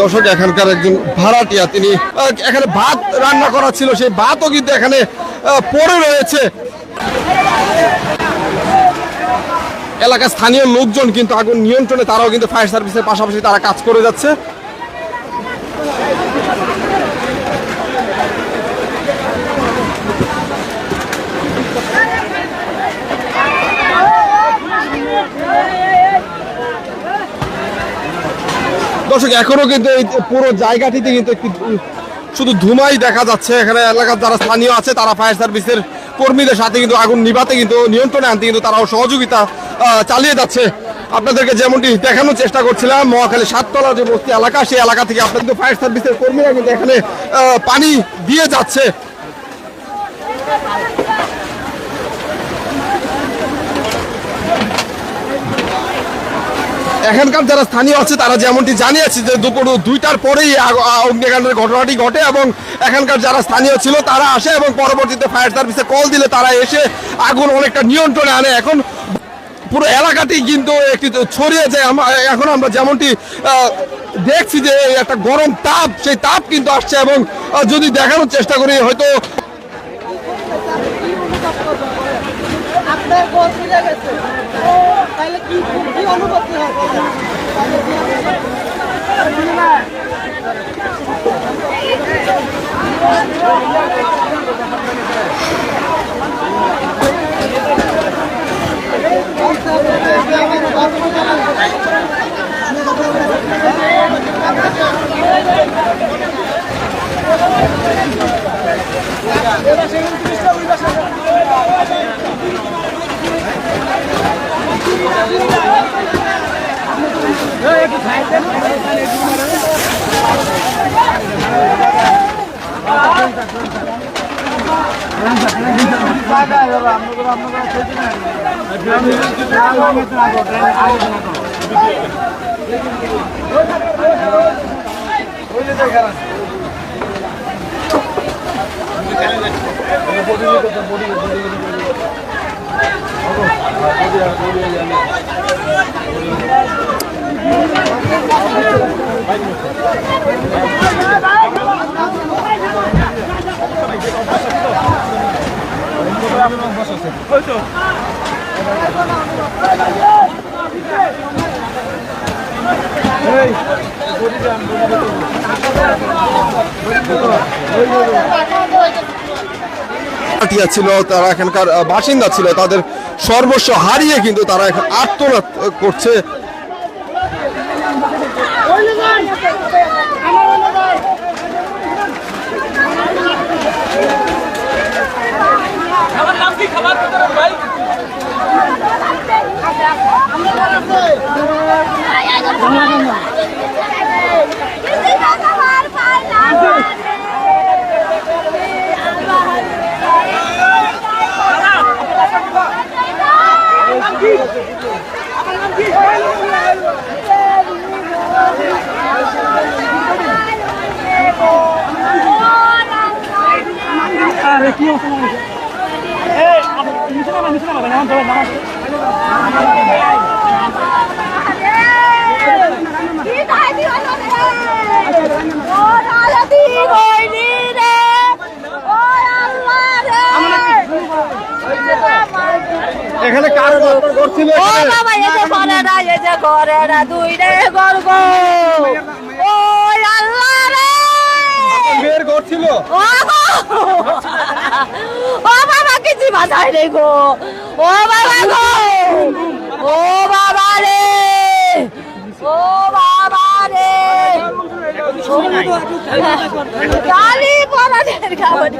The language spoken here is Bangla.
দর্শক এখানকার একজন ভাড়াটিয়া তিনি এখানে ভাত রান্না করা ছিল সেই ভাতও কিন্তু এখানে পড়ে রয়েছে। এলাকার স্থানীয় লোকজন কিন্তু আগুন নিয়ন্ত্রণে তারাও কিন্তু ফায়ার সার্ভিসের পাশাপাশি তারা কাজ করে যাচ্ছে। দর্শক, এখনও কিন্তু এই পুরো জায়গাটিতে কিন্তু একটি শুধু ধুমাই দেখা যাচ্ছে। এখানে এলাকার যারা স্থানীয় আছে, তারা ফায়ার সার্ভিসের কর্মীদের সাথে কিন্তু আগুন নিভাতে কিন্তু নিয়ন্ত্রণে আনতে কিন্তু তারাও সহযোগিতা চালিয়ে যাচ্ছে। আপনাদেরকে যেমনটি দেখানোর চেষ্টা করছিলাম, মহাখালী সাততলা যে বস্তি এলাকা, সেই এলাকা থেকে আপনাদের কিন্তু ফায়ার সার্ভিসের কর্মীরা কিন্তু এখানে পানি দিয়ে যাচ্ছে। এখানকার যারা স্থানীয় আছে, তারা যেমনটি জানিয়েছে যে দুপুর দুইটার পরেই অগ্নিকাণ্ডের ঘটনাটি ঘটে এবং এখানকার যারা স্থানীয় ছিল, তারা আসে এবং পরবর্তীতে ফায়ার সার্ভিসে কল দিলে তারা এসে আগুন অনেকটা নিয়ন্ত্রণে আনে। এখন পুরো এলাকাটি কিন্তু একটি ছড়িয়ে যায়। এখন আমরা যেমনটি দেখছি যে একটা গরম তাপ, সেই তাপ কিন্তু আসছে এবং যদি দেখানোর চেষ্টা করি, হয়তো আপনার গেছে। একটু খাইতেন ভাড়াটিয়া ছিল তারা এখানকার বাসিন্দা ছিল তাদের সর্বস্ব হারিয়ে কিন্তু তারা এখন আত্মনাদ করছে। কি খাবার ভাই। এখানে কার করছিল ও বাবা এই যে ঘরে না এই যে ঘরে না দুই রে গর্ব ও আল্লাহ রে মেয়ের করছিল ও রে গো ও বাবা গো ও বাবা রে ও বাবা রে গালি খাবার